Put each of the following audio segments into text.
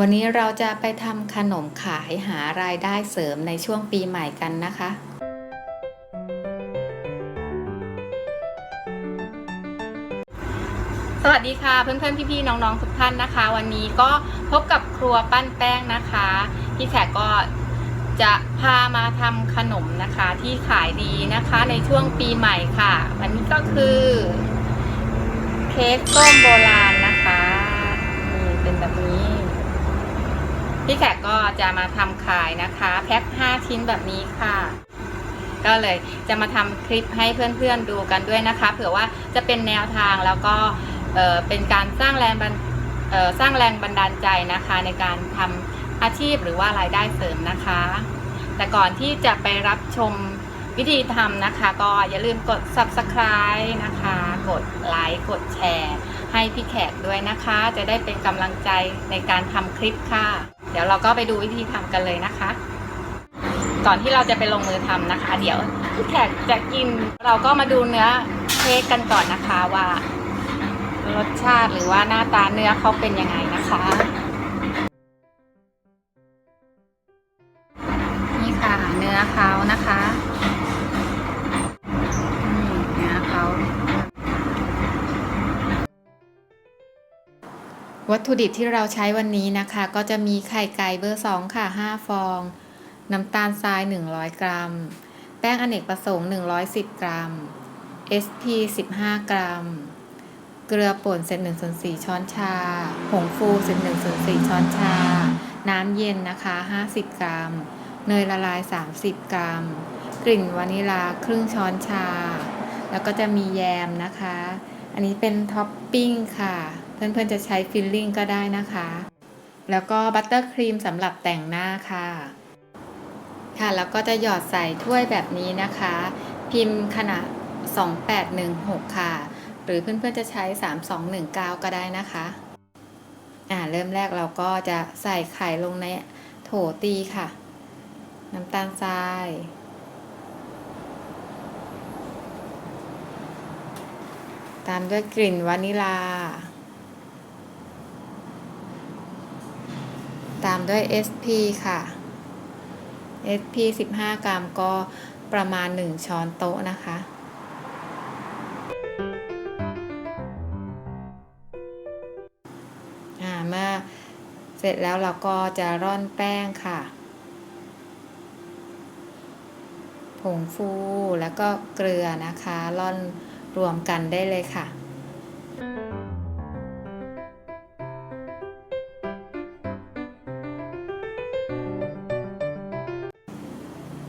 วันนี้เราจะไปทำขนมขายหารายได้เสริมในช่วงปีใหม่กันนะคะ สวัสดีค่ะเพื่อนๆพี่ๆน้องๆทุกท่านนะคะ วันนี้ก็พบกับครัวปั้นแป้งนะคะพี่แขกก็จะพามาทำขนมนะคะที่ขายดีนะคะในช่วงปีใหม่ค่ะ วันนี้ก็คือ เค้กส้มโบราณ พี่แขกก็จะมาทำขายนะคะ แพ็ค5ชิ้นแบบนี้ค่ะ ก็เลยจะมาทำคลิปให้เพื่อนๆดูกันด้วยนะคะ เผื่อว่าจะเป็นแนวทางแล้วก็เเป็นการสร้างแรงบันสร้างแรงบันดาลใจนะคะ ในการทำอาชีพหรือว่ารายได้เสริมนะคะ แต่ก่อนที่จะไปรับชมวิธีทำนะคะ ก็อย่าลืมกด subscribe นะคะ กดไลค์กดแชร์ให้พี่แขกด้วยนะคะ จะได้เป็นกำลังใจในการทำคลิปค่ะ เดี๋ยวเราก็ไปดูวิธีทำกันเลยนะคะ ก่อนที่เราจะไปลงมือทำนะคะ เดี๋ยวพี่แขกจะกินเราก็มาดูเนื้อเค้กกันก่อนนะคะว่ารสชาติหรือว่าหน้าตาเนื้อเขาเป็นยังไงนะคะ นี่ค่ะเนื้อเขานะคะ วัตถุดิบที่เราใช้วันนี้นะคะ ก็จะมีไข่ไก่เบอร์2ค่ะ5ฟอง น้ำตาลทราย 100 กรัม แป้งอเนกประสงค์ 110 กรัม SP 15 กรัม เกลือป่นเศษ1ส่วน4ช้อนชา ผงฟูเศษ1ส่วน4ช้อนชา น้ำเย็นนะคะ 50 กรัม เนยละลาย 30 กรัม กลิ่นวานิลาครึ่งช้อนชา แล้วก็จะมีแยมนะคะ อันนี้เป็นท็อปปิ้งค่ะ เพื่อนๆจะใช้ฟิลลิ่งก็ได้นะคะ แล้วก็บัตเตอร์ครีมสำหรับแต่งหน้าค่ะ ค่ะแล้วก็จะหยอดใส่ถ้วยแบบนี้นะคะ พิมพ์ขนาด 2816 ค่ะ หรือเพื่อนๆจะใช้ 3219 ก็ได้นะคะอ่าเริ่มแรกเราก็จะใส่ไข่ลงในโถตีค่ะ น้ำตาลทรายตามด้วยกลิ่นวานิลา ตามด้วย SP ค่ะ SP 15 กรัมก็ประมาณ 1 ช้อนโต๊ะนะคะอ่าเมื่อเสร็จแล้วเราก็จะร่อนแป้งค่ะ ผงฟูแล้วก็เกลือนะคะ ร่อนรวมกันได้เลยค่ะ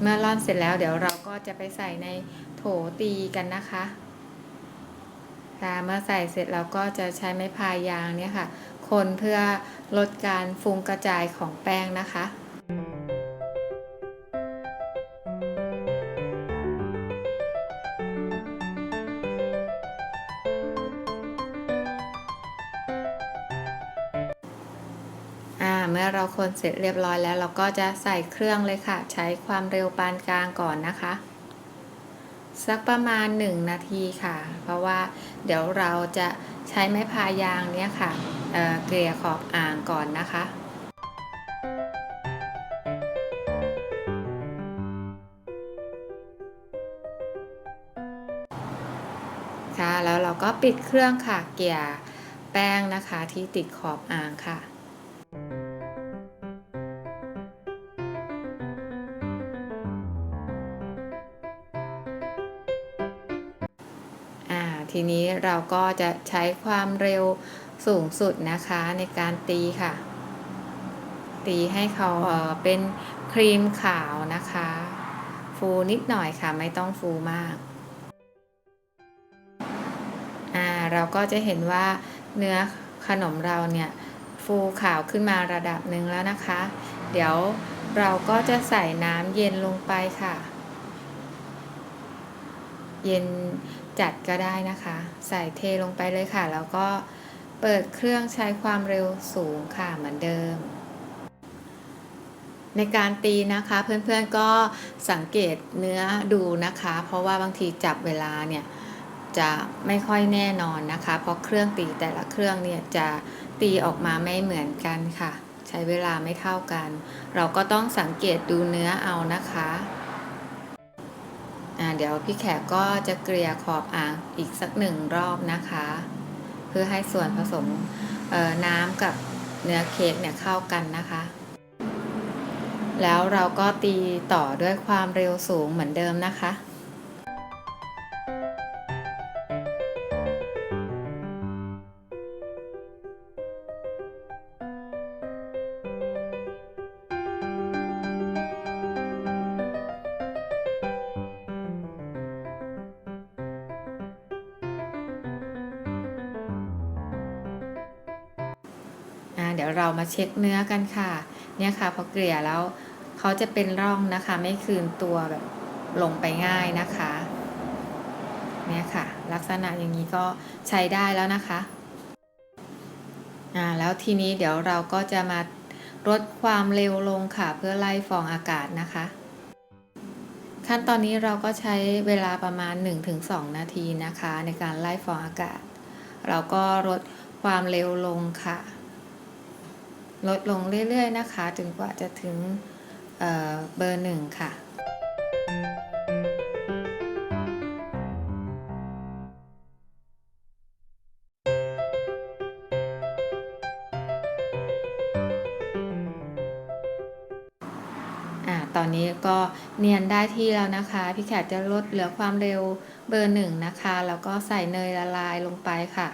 เมื่อร่อนเสร็จแล้วเดี๋ยวเราก็จะไปใส่ในโถตีกันนะคะค่ะเมื่อใส่เสร็จเราก็จะใช้ไม้พายยางเนี่ยค่ะ คนเพื่อลดการฟุ้งกระจายของแป้งนะคะ เมื่อเราคนเสร็จเรียบร้อยแล้ว เราก็จะใส่เครื่องเลยค่ะ ใช้ความเร็วปานกลางก่อนนะคะ สักประมาณ 1 นาทีค่ะ เพราะว่าเดี๋ยวเราจะใช้ไม้พายางเนี้ยค่ะเเกลี่ยขอบอ่างก่อนนะคะค่ะแล้วเราก็ปิดเครื่องค่ะเกลี่ยแป้งนะคะที่ติดขอบอ่างค่ะ เราก็จะใช้ความเร็วสูงสุดนะคะในการตีค่ะ ตีให้เขาเป็นครีมขาวนะคะ ฟูนิดหน่อยค่ะไม่ต้องฟูมากอ่าเราก็จะเห็นว่าเนื้อขนมเราเนี่ยฟูขาวขึ้นมาระดับหนึ่งแล้วนะคะ เดี๋ยวเราก็จะใส่น้ำเย็นลงไปค่ะ เย็น จัดก็ได้นะคะ ใส่เทลงไปเลยค่ะ แล้วก็เปิดเครื่องใช้ความเร็วสูงค่ะเหมือนเดิม ในการตีนะคะเพื่อนๆก็สังเกตเนื้อดูนะคะ เพราะว่าบางทีจับเวลาเนี่ยจะไม่ค่อยแน่นอนนะคะ เพราะเครื่องตีแต่ละเครื่องเนี่ยจะตีออกมาไม่เหมือนกันค่ะ ใช้เวลาไม่เท่ากัน เราก็ต้องสังเกตดูเนื้อเอานะคะ เดี๋ยวพี่แขกก็จะเกลี่ยขอบอ่างอีกสักหนึ่งรอบนะคะ เพื่อให้ส่วนผสมน้ำกับเนื้อเค้กเนี่ยเข้ากันนะคะ แล้วเราก็ตีต่อด้วยความเร็วสูงเหมือนเดิมนะคะ เดี๋ยวเรามาเช็คเนื้อกันค่ะ เนี่ยค่ะพอเกลี่ยแล้วเขาจะเป็นร่องนะคะ ไม่คืนตัวแบบลงไปง่ายนะคะ เนี่ยค่ะ ลักษณะอย่างนี้ก็ใช้ได้แล้วนะคะอ่าแล้วทีนี้เดี๋ยวเราก็จะมาลดความเร็วลงค่ะ เพื่อไล่ฟองอากาศนะคะ ขั้นตอนนี้เราก็ใช้เวลาประมาณ 1-2 นาทีนะคะ ในการไล่ฟองอากาศ เราก็ลดความเร็วลงค่ะ ลดลงเรื่อยๆนะคะจนกว่าจะถึงเเบอร์หนึ่งค่ะอ่าตอนนี้ก็เนียนได้ที่แล้วนะคะ พี่แขกจะลดเหลือความเร็วเบอร์หนึ่งนะคะ แล้วก็ใส่เนยละลายลงไปค่ะ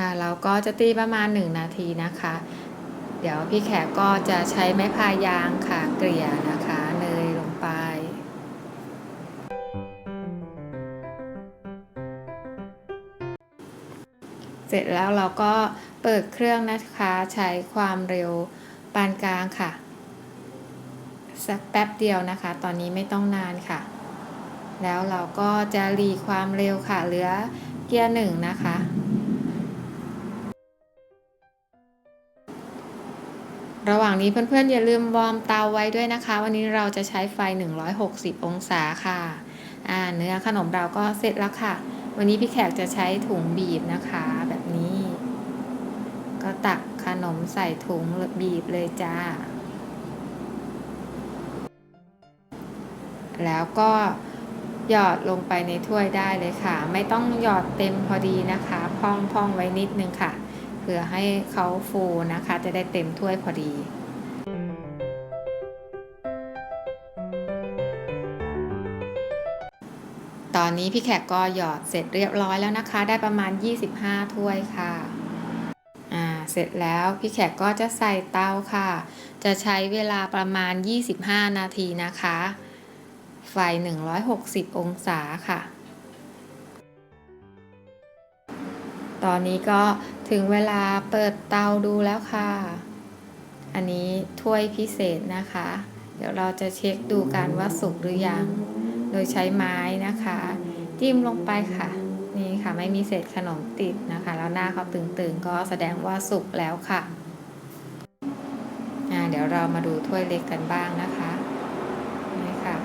ค่ะเราก็จะตีประมาณ 1 นาทีนะคะ เดี๋ยวพี่แขกก็จะใช้ไม้พายยางค่ะเกลี่ยนะคะเนยลงไปเสร็จแล้วเราก็เปิดเครื่องนะคะใช้ความเร็วปานกลางค่ะ สักแป๊บเดียวนะคะ ตอนนี้ไม่ต้องนานค่ะ แล้วเราก็จะหลีความเร็วค่ะเหลือเกียร์หนึ่งนะคะางนี้เพื่อนๆ อย่าลืมวอร์มเตาไว้ด้วยนะคะ วันนี้เราจะใช้ไฟ 160 องศาค่ะอ่าเนื้อขนมเราก็เสร็จแล้วค่ะ วันนี้พี่แขกจะใช้ถุงบีบนะคะ แบบนี้ ก็ตักขนมใส่ถุงบีบเลยจ้า แล้วก็หยอดลงไปในถ้วยได้เลยค่ะ ไม่ต้องหยอดเต็มพอดีนะคะ พองพองไว้นิดนึงค่ะ เพื่อให้เขาฟูนะคะ จะได้เต็มถ้วยพอดี ตอนนี้พี่แขกก็หยอดเสร็จเรียบร้อยแล้วนะคะ ได้ประมาณ 25 ถ้วยค่ะอ่าเสร็จแล้วพี่แขกก็จะใส่เตาค่ะ จะใช้เวลาประมาณ 25 นาทีนะคะ ไฟ 160 องศาค่ะ ตอนนี้ก็ถึงเวลาเปิดเตาดูแล้วค่ะ อันนี้ถ้วยพิเศษนะคะ เดี๋ยวเราจะเช็คดูกันว่าสุกหรือยัง โดยใช้ไม้นะคะ จิ้มลงไปค่ะ นี่ค่ะไม่มีเศษขนมติดนะคะ แล้วหน้าเขาตึงๆ ก็แสดงว่าสุกแล้วค่ะเดี๋ยวเรามาดูถ้วยเล็กกันบ้างนะคะนี่ค่ะ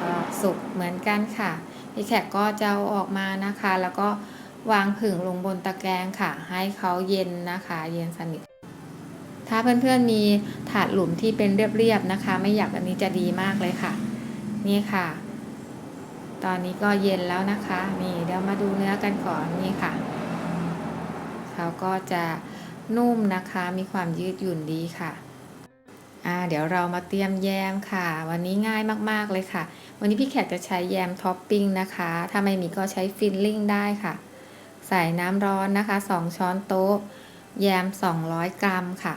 ก็สุกเหมือนกันค่ะพี่แขกก็จะเอาออกมานะคะ แล้วก็วางผึ่งลงบนตะแกรงค่ะ ให้เขาเย็นนะคะ เย็นสนิทถ้าเพื่อนๆมีถาดหลุมที่เป็นเรียบๆนะคะ ไม่อยากแบบนี้จะดีมากเลยค่ะ นี่ค่ะ ตอนนี้ก็เย็นแล้วนะคะ นี่เดี๋ยวมาดูเนื้อกันก่อนนี่ค่ะ เขาก็จะนุ่มนะคะ มีความยืดหยุ่นดีค่ะอ่าเดี๋ยวเรามาเตรียมแยมค่ะ วันนี้ง่ายมากๆเลยค่ะ วันนี้พี่แขกจะใช้แยมท็อปปิ้งนะคะ ถ้าไม่มีก็ใช้ฟิลลิ่งได้ค่ะ ใส่น้ำร้อนนะคะ 2 ช้อนโต๊ะ แยม 200 กรัมค่ะ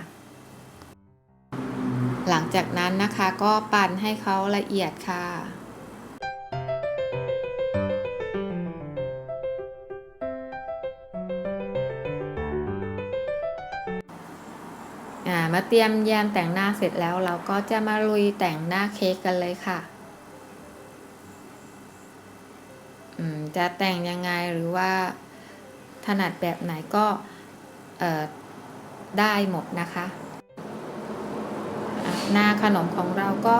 หลังจากนั้นนะคะก็ปั่นให้เขาละเอียดค่ะ มาเตรียมแยมแต่งหน้าเสร็จแล้ว เราก็จะมาลุยแต่งหน้าเค้กกันเลยค่ะจะแต่งยังไงหรือว่าถนัดแบบไหนก็ได้หมดนะคะ หน้าขนมของเราก็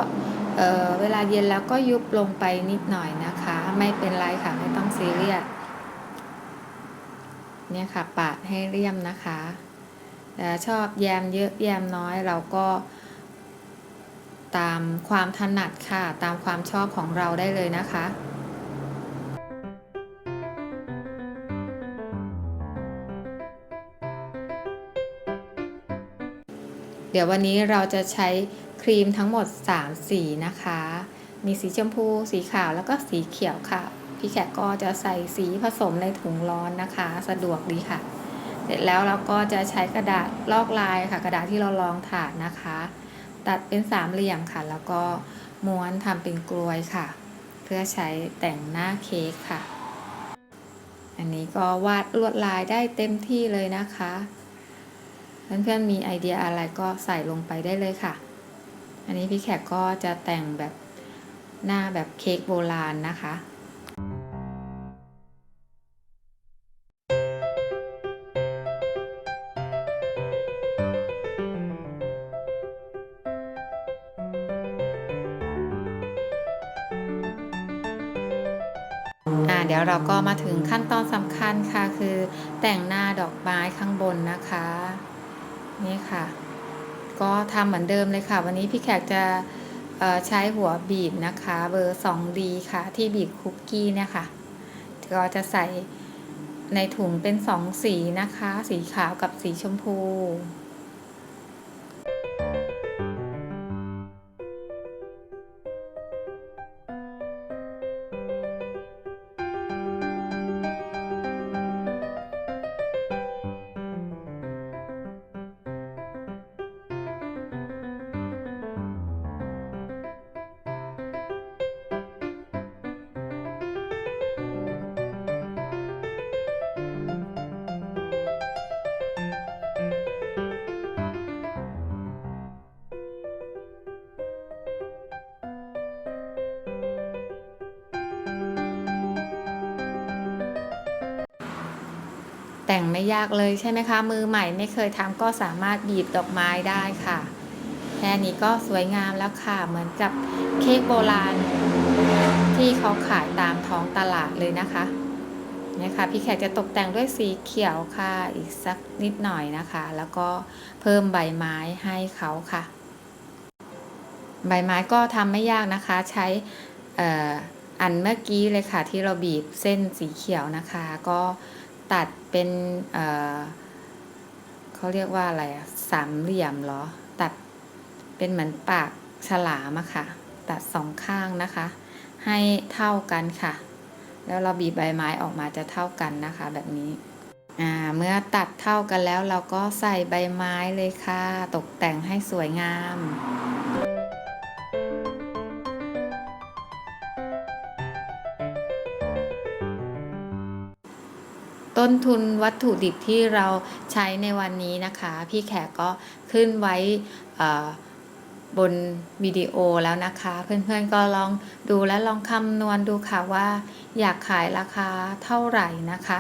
เเวลาเย็นแล้วก็ยุบลงไปนิดหน่อยนะคะ ไม่เป็นไรค่ะไม่ต้องซีเรียสเนี่ยค่ะปาดให้เรียมนะคะ แต่ชอบแยมเยอะแยมน้อยเราก็ ตามความถนัดค่ะ ตามความชอบของเราได้เลยนะคะเดี๋ยววันนี้เราจะใช้ครีมทั้งหมด 3 สีนะคะ มีสีชมพู สีขาวแล้วก็สีเขียวค่ะ พี่แขกก็จะใส่สีผสมในถุงร้อนนะคะ สะดวกดีค่ะ เสร็จแล้วเราก็จะใช้กระดาษลอกลายค่ะ กระดาษที่เราลองถาดนะคะ ตัดเป็นสามเหลี่ยมค่ะ แล้วก็ม้วนทำเป็นกลวยค่ะ เพื่อใช้แต่งหน้าเค้กค่ะ อันนี้ก็วาดลวดลายได้เต็มที่เลยนะคะเพื่อนๆมีไอเดียอะไรก็ใส่ลงไปได้เลยค่ะ อันนี้พี่แขกก็จะแต่งแบบหน้าแบบเค้กโบราณนะคะ อ่าเดี๋ยวเราก็มาถึงขั้นตอนสำคัญค่ะ คือแต่งหน้าดอกไม้ข้างบนนะคะ นี่ค่ะ ก็ทำเหมือนเดิมเลยค่ะ วันนี้พี่แขกจะใช้หัวบีบนะคะ เบอร์ 2D ค่ะ ที่บีบคุกกี้เนี่ยค่ะ ก็จะใส่ในถุงเป็น2สีนะคะ สีขาวกับสีชมพู แต่งไม่ยากเลยใช่ไหมคะ มือใหม่ไม่เคยทำก็สามารถบีบดอกไม้ได้ค่ะ แค่นี้ก็สวยงามแล้วค่ะ เหมือนกับเค้กโบราณ ที่เขาขายตามท้องตลาดเลยนะคะเนี่ยค่ะพี่แขกจะตกแต่งด้วยสีเขียวค่ะ อีกสักนิดหน่อยนะคะ แล้วก็เพิ่มใบไม้ให้เขาค่ะ ใบไม้ก็ทำไม่ยากนะคะ ใช้อออันเมื่อกี้เลยค่ะที่เราบีบเส้นสีเขียวนะคะ ก็ ตัดเป็นเเขาเรียกว่าอะไรอะสามเหลี่ยมเหรอ ตัดเป็นเหมือนปากฉลามอะค่ะ ตัดสองข้างนะคะ ให้เท่ากันค่ะ แล้วเราบีบใบไม้ออกมาจะเท่ากันนะคะ แบบนี้เมื่อตัดเท่ากันแล้วเราก็ใส่ใบไม้เลยค่ะ ตกแต่งให้สวยงาม ต้นทุนวัตถุดิบที่เราใช้ในวันนี้นะคะ พี่แขกก็ขึ้นไว้บนวิดีโอแล้วนะคะ เพื่อนๆก็ลองดูและลองคำนวณดูค่ะว่า อยากขายราคาเท่าไหร่นะคะ